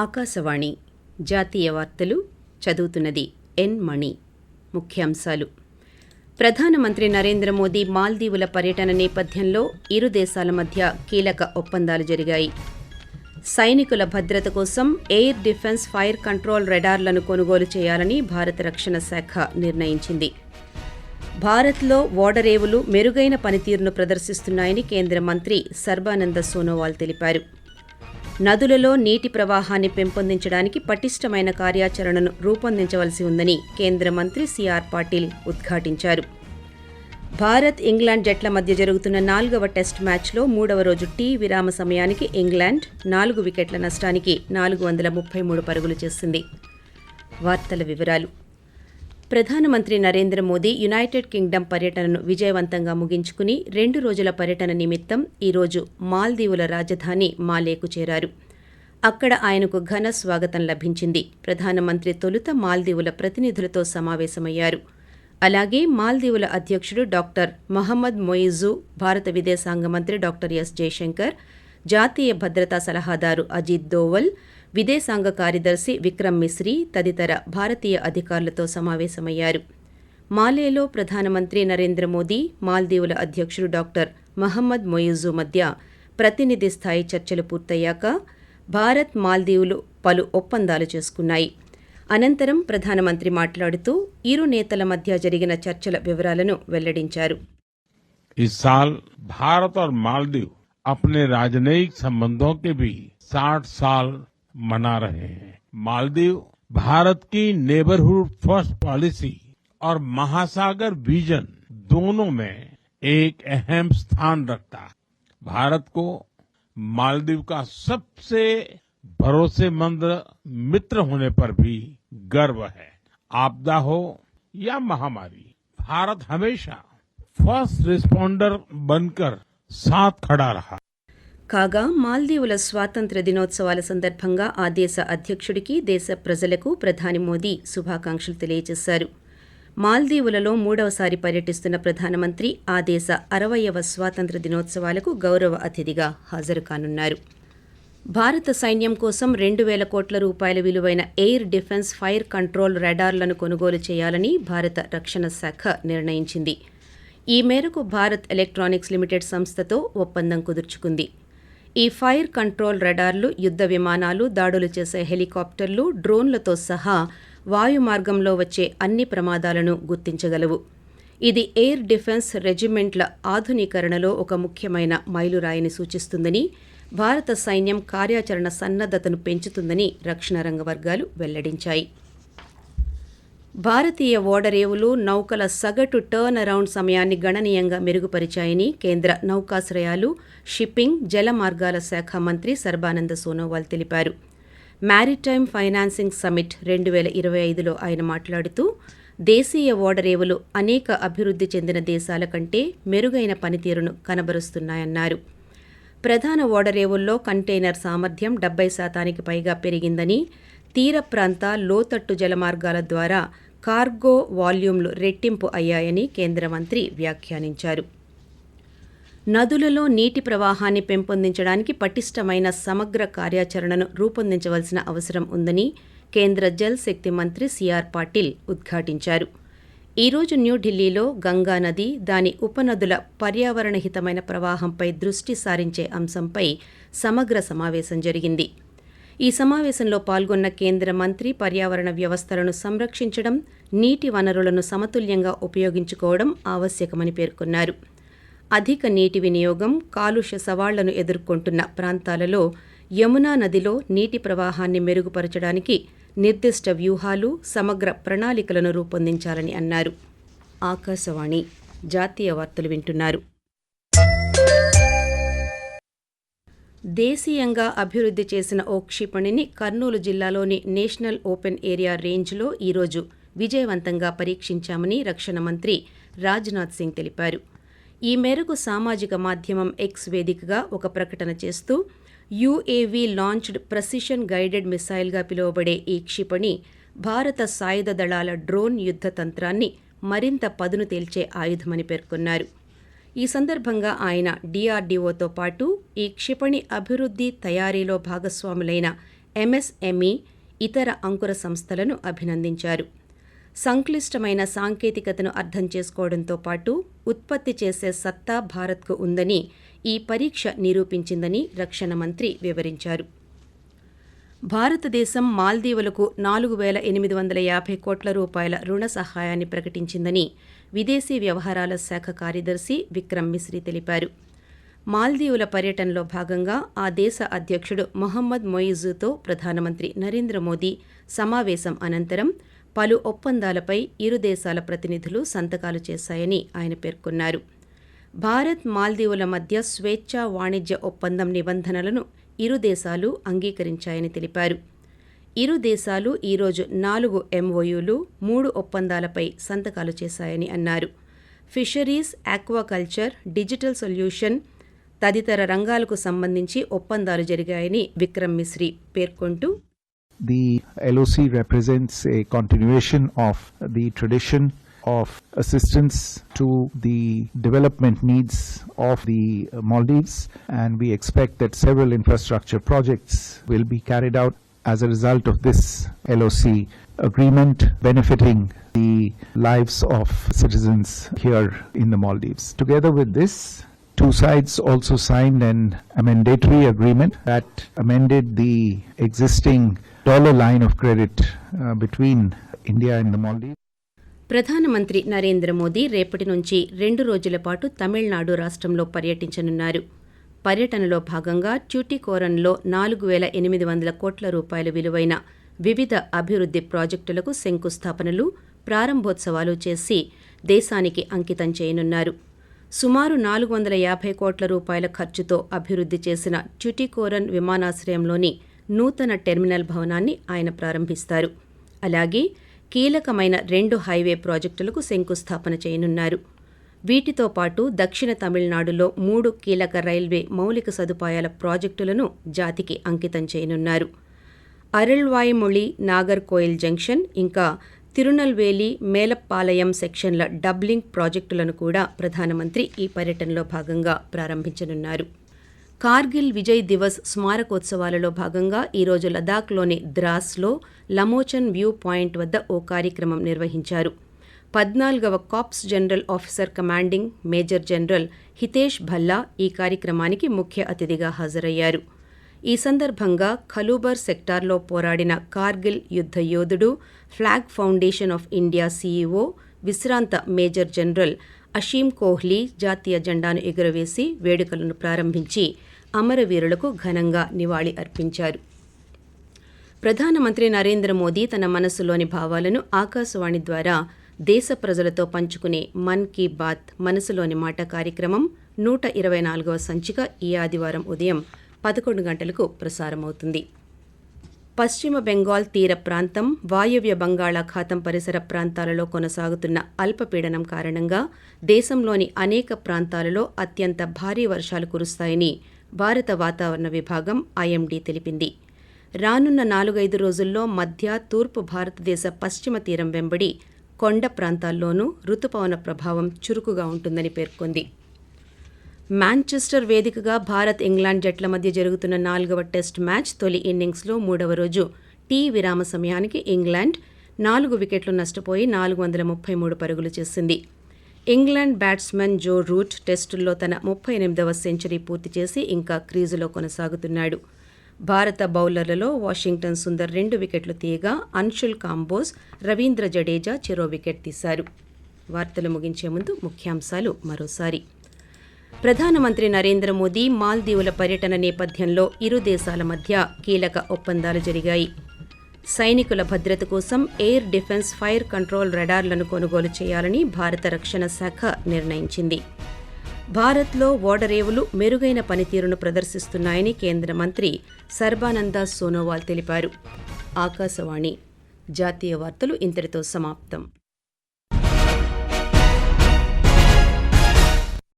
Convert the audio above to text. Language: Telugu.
ఆకాశవాణి జాతీయ వార్తలు చదువుతున్నది ఎన్ మణి. ముఖ్యాంశాలు. ప్రధానమంత్రి నరేంద్ర మోదీ మాల్దీవుల పర్యటన నేపథ్యంలో ఇరు దేశాల మధ్య కీలక ఒప్పందాలు జరిగాయి. సైనికుల భద్రత కోసం ఎయిర్ డిఫెన్స్ ఫైర్ కంట్రోల్ రెడార్లను కొనుగోలు చేయాలని భారత రక్షణ శాఖ నిర్ణయించింది. భారత్లో ఓడరేవులు మెరుగైన పనితీరును ప్రదర్శిస్తున్నాయని కేంద్ర మంత్రి సర్బానంద సోనోవాల్ తెలిపారు. నదులలో నీటి ప్రవాహాన్ని పెంపొందించడానికి పటిష్టమైన కార్యాచరణను రూపొందించవలసి ఉందని కేంద్ర మంత్రి సిఆర్ పాటిల్ ఉద్ఘాటించారు. భారత్ ఇంగ్లాండ్ జట్ల మధ్య జరుగుతున్న నాలుగవ టెస్ట్ మ్యాచ్లో మూడవ రోజు టీ విరామ సమయానికి ఇంగ్లాండ్ నాలుగు వికెట్ల నష్టానికి నాలుగు వందల ముప్పై మూడు పరుగులు చేసింది వార్తల వివరాలు. ప్రధానమంత్రి నరేంద్ర మోదీ యునైటెడ్ కింగ్డమ్ పర్యటనను విజయవంతంగా ముగించుకుని రెండు రోజుల పర్యటన నిమిత్తం ఈరోజు మాల్దీవుల రాజధాని మాలేకు చేరారు. అక్కడ ఆయనకు ఘన స్వాగతం లభించింది. ప్రధానమంత్రి తొలుత మాల్దీవుల ప్రతినిధులతో సమావేశమయ్యారు. అలాగే మాల్దీవుల అధ్యక్షుడు డాక్టర్ మహమ్మద్ మొయిజు భారత విదేశాంగ మంత్రి డాక్టర్ ఎస్ జయశంకర్ జాతీయ భద్రతా సలహాదారు అజిత్ దోవల్ విదేశాంగ కార్యదర్శి విక్రమ్ మిశ్రీ తదితర భారతీయ అధికారులతో సమావేశమయ్యారు మాలేలో ప్రధానమంత్రి నరేంద్ర మోదీ మాల్దీవుల అధ్యక్షుడు డాక్టర్ మహమ్మద్ మొయిజు మధ్య ప్రతినిధి స్థాయి చర్చలు పూర్తయ్యాక భారత్ మాల్దీవులు పలు ఒప్పందాలు చేసుకున్నాయి అనంతరం ప్రధానమంత్రి మాట్లాడుతూ ఇరు నేతల మధ్య జరిగిన చర్చల వివరాలను వెల్లడించారు इस साल भारत और मालदीव अपने राजनयिक संबंधों के भी 60 साल मना रहे हैं। मालदीव, भारत की नेबरहुड फ़र्स्ट पॉलिसी और महासागर विजन दोनों में एक अहम स्थान रखता। है भारत को मालदीव का सबसे भरोसेमंद मित्र होने पर भी गर्व है। आपदा हो या महामारी, भारत हमेशा फ़र्स्ट रिस्पॉन्डर बनकर साथ खड़ा रहा। కాగా మాల్దీవుల స్వాతంత్ర దినోత్సవాల సందర్భంగా ఆ దేశ అధ్యక్షుడికి దేశ ప్రజలకు ప్రధాని మోదీ శుభాకాంక్షలు తెలియజేశారు. మాల్దీవులలో మూడవసారి పర్యటిస్తున్న ప్రధానమంత్రి ఆ దేశ అరవయవ స్వాతంత్ర దినోత్సవాలకు గౌరవ అతిథిగా హాజరు కానున్నారు భారత సైన్యం కోసం రెండు వేల కోట్ల రూపాయల విలువైన ఎయిర్ డిఫెన్స్ ఫైర్ కంట్రోల్ రెడార్లను కొనుగోలు చేయాలని భారత రక్షణ శాఖ నిర్ణయించింది. ఈ మేరకు భారత్ ఎలక్ట్రానిక్స్ లిమిటెడ్ సంస్థతో ఒప్పందం కుదుర్చుకుంది. ఈ ఫైర్ కంట్రోల్ రెడార్లు యుద్ధ విమానాలు దాడులు చేసే హెలికాప్టర్లు డ్రోన్లతో సహా వాయు మార్గంలో వచ్చే అన్ని ప్రమాదాలను గుర్తించగలవు. ఇది ఎయిర్ డిఫెన్స్ రెజిమెంట్ల ఆధునీకరణలో ఒక ముఖ్యమైన మైలురాయిని సూచిస్తుందని భారత సైన్యం కార్యాచరణ సన్నద్ధతను పెంచుతుందని రక్షణ రంగ వర్గాలు వెల్లడించాయి. భారతీయ ఓడరేవులు నౌకల సగటు టర్న్ అరౌండ్ సమయాన్ని గణనీయంగా మెరుగుపరిచాయని కేంద్ర నౌకాశ్రయాలు షిప్పింగ్ జల మార్గాల శాఖ మంత్రి సర్బానంద సోనోవాల్ తెలిపారు. మ్యారిటైమ్ ఫైనాన్సింగ్ సమిట్ రెండు వేల ఇరవై ఐదులో ఆయన మాట్లాడుతూ దేశీయ ఓడరేవులు అనేక అభివృద్ధి చెందిన దేశాల కంటే మెరుగైన పనితీరును కనబరుస్తున్నాయన్నారు. ప్రధాన ఓడరేవుల్లో కంటైనర్ సామర్థ్యం డెబ్బై శాతానికి పైగా పెరిగిందని తీర ప్రాంత లోతట్టు జలమార్గాల ద్వారా కార్గో వాల్యూమ్లు రెట్టింపు అయ్యాయని కేంద్ర మంత్రి వ్యాఖ్యానించారు. నదులలో నీటి ప్రవాహాన్ని పెంపొందించడానికి పటిష్టమైన సమగ్ర కార్యాచరణను రూపొందించవలసిన అవసరం ఉందని కేంద్ర జల్ శక్తి మంత్రి సిఆర్ పాటిల్ ఉద్ఘాటించారు. ఈరోజు న్యూఢిల్లీలో గంగా నది దాని ఉపనదుల పర్యావరణహితమైన ప్రవాహంపై దృష్టి సారించే అంశంపై సమగ్ర సమావేశం జరిగింది. ఈ సమావేశంలో పాల్గొన్న కేంద్ర మంత్రి పర్యావరణ వ్యవస్థలను సంరక్షించడం నీటి వనరులను సమతుల్యంగా ఉపయోగించుకోవడం ఆవశ్యకమని పేర్కొన్నారు. అధిక నీటి వినియోగం కాలుష్య సవాళ్ళను ఎదుర్కొంటున్న ప్రాంతాలలో యమునా నదిలో నీటి ప్రవాహాన్ని మెరుగుపరచడానికి నిర్దిష్ట వ్యూహాలు సమగ్ర ప్రణాళికలను రూపొందించాలని అన్నారు. ఆకాశవాణి జాతీయ వార్తలు వింటున్నారు. దేశీయంగా అభివృద్ధి చేసిన ఓ క్షిపణిని కర్నూలు జిల్లాలోని నేషనల్ ఓపెన్ ఏరియా రేంజ్లో ఈరోజు విజయవంతంగా పరీక్షించామని రక్షణ మంత్రి రాజ్నాథ్ సింగ్ తెలిపారు. ఈ మేరకు సామాజిక మాధ్యమం ఎక్స్ వేదికగా ఒక ప్రకటన చేస్తూ యుఏవీ లాంచ్డ్ ప్రసిషన్ గైడెడ్ మిసైల్గా పిలువబడే ఈ క్షిపణి భారత సాయుధ దళాల డ్రోన్ యుద్ధ తంత్రాన్ని మరింత పదును తేల్చే ఆయుధమని పేర్కొన్నారు. ఈ సందర్భంగా ఆయన డిఆర్డీఓతో పాటు ఈ క్షిపణి అభివృద్ధి తయారీలో భాగస్వాములైన ఎంఎస్ఎంఈ ఇతర అంకుర సంస్థలను అభినందించారు. సంక్లిష్టమైన సాంకేతికతను అర్థం చేసుకోవడంతో పాటు ఉత్పత్తి చేసే సత్తా భారత్కు ఉందని ఈ పరీక్ష నిరూపించిందని రక్షణ మంత్రి వివరించారు. భారతదేశం మాల్దీవులకు నాలుగు వేల ఎనిమిది వందల యాభై కోట్ల రూపాయల రుణ సహాయాన్ని ప్రకటించిందని విదేశీ వ్యవహారాల శాఖ కార్యదర్శి విక్రమ్ మిశ్రీ తెలిపారు. మాల్దీవుల పర్యటనలో భాగంగా ఆ దేశ అధ్యక్షుడు మొహమ్మద్ మొయిజుతో ప్రధానమంత్రి నరేంద్ర మోదీ సమావేశం అనంతరం పలు ఒప్పందాలపై ఇరు దేశాల ప్రతినిధులు సంతకాలు చేశాయని ఆయన పేర్కొన్నారు. భారత్ మాల్దీవుల మధ్య స్వేచ్ఛా వాణిజ్య ఒప్పందం నిబంధనలను ఇరు దేశాలు అంగీకరించాయని తెలిపారు. ఇరు దేశాలు ఈరోజు నాలుగు ఎంఓయూలు మూడు ఒప్పందాలపై సంతకాలు చేశాయని అన్నారు ఫిషరీస్ ఆక్వాకల్చర్ డిజిటల్ సొల్యూషన్ తదితర రంగాలకు సంబంధించి ఒప్పందాలు జరిగాయని విక్రమ్ మిశ్రీ పేర్కొంటూ The LOC represents a continuation of the tradition of assistance to the development needs of the Maldives, and we expect that several infrastructure projects will be carried out as a result of this LOC agreement benefiting the lives of citizens here in the Maldives. Together with this, Two sides also signed an amendatory agreement that amended the existing dollar line of credit uh, between India and the Maldives. ప్రధానమంత్రి నరేంద్ర మోదీ రేపటి నుంచి రెండు రోజుల పాటు తమిళనాడు రాష్ట్రంలో పర్యటించనున్నారు పర్యటనలో భాగంగా ట్యూటికోరన్లో నాలుగు వేల ఎనిమిది వందల కోట్ల రూపాయల విలువైన వివిధ అభివృద్ధి ప్రాజెక్టులకు శంకుస్థాపనలు ప్రారంభోత్సవాలు చేసి దేశానికి అంకితం చేయనున్నారు. సుమారు నాలుగు వందల యాభై కోట్ల రూపాయల ఖర్చుతో అభివృద్ధి చేసిన ట్యుటికోరన్ విమానాశ్రయంలోని నూతన టెర్మినల్ భవనాన్ని ఆయన ప్రారంభిస్తారు. అలాగే కీలకమైన రెండు హైవే ప్రాజెక్టులకు శంకుస్థాపన చేయనున్నారు. వీటితో పాటు దక్షిణ తమిళనాడులో మూడు కీలక రైల్వే మౌలిక సదుపాయాల ప్రాజెక్టులను జాతికి అంకితం చేయనున్నారు. అరళ్వాయిమొళి నాగర్కోయిల్ జంక్షన్ ఇంకా తిరునల్వేలి మేలప్పాలయం సెక్షన్ల డబ్లింగ్ ప్రాజెక్టులను కూడా ప్రధానమంత్రి ఈ పర్యటనలో భాగంగా ప్రారంభించనున్నారు. కార్గిల్ విజయ్ దివస్ స్మారకోత్సవాలలో భాగంగా ఈరోజు లదాఖ్లోని ద్రాస్లో లమోచన్ వ్యూ పాయింట్ వద్ద ఓ కార్యక్రమం నిర్వహించారు. పద్నాలుగవ corps general officer commanding major general Hitesh Bhalla ఈ కార్యక్రమానికి ముఖ్య అతిథిగా హాజరయ్యారు. ఈ సందర్భంగా ఖలూబర్ సెక్టార్లో పోరాడిన కార్గిల్ యుద్ధ యోధుడు flag foundation of India CEO విశ్రాంత మేజర్ జనరల్ అషీం కోహ్లీ జాతీయ జెండాను ఎగురవేసి వేడుకలను ప్రారంభించి అమరవీరులకు ఘనంగా నివాళి అర్పించారు. ప్రధానమంత్రి నరేంద్ర మోదీ తన మనసులోని భావాలను ఆకాశవాణి ద్వారా దేశ ప్రజలతో పంచుకునే మన్ కీ బాత్ మనసులోని మాట కార్యక్రమం నూట ఇరవై నాలుగవ సంచిక ఈ ఆదివారం ఉదయం పదకొండు గంటలకు ప్రసారమవుతుంది. పశ్చిమ బెంగాల్ తీర ప్రాంతం వాయువ్య బంగాళాఖాతం పరిసర ప్రాంతాలలో కొనసాగుతున్న అల్పపీడనం కారణంగా దేశంలోని అనేక ప్రాంతాలలో అత్యంత భారీ వర్షాలు కురుస్తాయని భారత వాతావరణ విభాగం ఐఎండీ తెలిపింది. రానున్న నాలుగైదు రోజుల్లో మధ్య తూర్పు భారతదేశ పశ్చిమ తీరం వెంబడి కొండ ప్రాంతాల్లోనూ రుతుపవన ప్రభావం చురుకుగా ఉంటుందని పేర్కొంది. మాంచెస్టర్ వేదికగా భారత్ ఇంగ్లాండ్ జట్ల మధ్య జరుగుతున్న నాలుగవ టెస్ట్ మ్యాచ్ తొలి ఇన్నింగ్స్లో మూడవ రోజు టీ విరామ సమయానికి ఇంగ్లాండ్ నాలుగు వికెట్లు నష్టపోయి నాలుగు వందల ముప్పై మూడు పరుగులు చేసింది. ఇంగ్లాండ్ బ్యాట్స్మెన్ జో రూట్ టెస్టుల్లో తన ముప్పై ఎనిమిదవ సెంచరీ పూర్తి చేసి ఇంకా క్రీజులో కొనసాగుతున్నాడు. భారత బౌలర్లలో వాషింగ్టన్ సుందర్ రెండు వికెట్లు తీయగా అన్షుల్ కాంబోస్ రవీంద్ర జడేజా చెరో వికెట్ తీశారు. వార్తలు ముగించే ముందు ముఖ్యాంశాలు మరోసారి. ప్రధానమంత్రి నరేంద్ర మోదీ మాల్దీవుల పర్యటన నేపథ్యంలో ఇరు దేశాల మధ్య కీలక ఒప్పందాలు జరిగాయి. సైనికుల భద్రత కోసం ఎయిర్ డిఫెన్స్ ఫైర్ కంట్రోల్ రడార్లను కొనుగోలు చేయాలని భారత రక్షణ శాఖ నిర్ణయించింది. భారత్లో ఓడరేవులు మెరుగైన పనితీరును ప్రదర్శిస్తున్నాయని కేంద్ర మంత్రి సర్బానంద సోనోవాల్ తెలిపారు. ఆకాశవాణి జాతీయ వార్తలు ఇంతటితో సమాప్తం.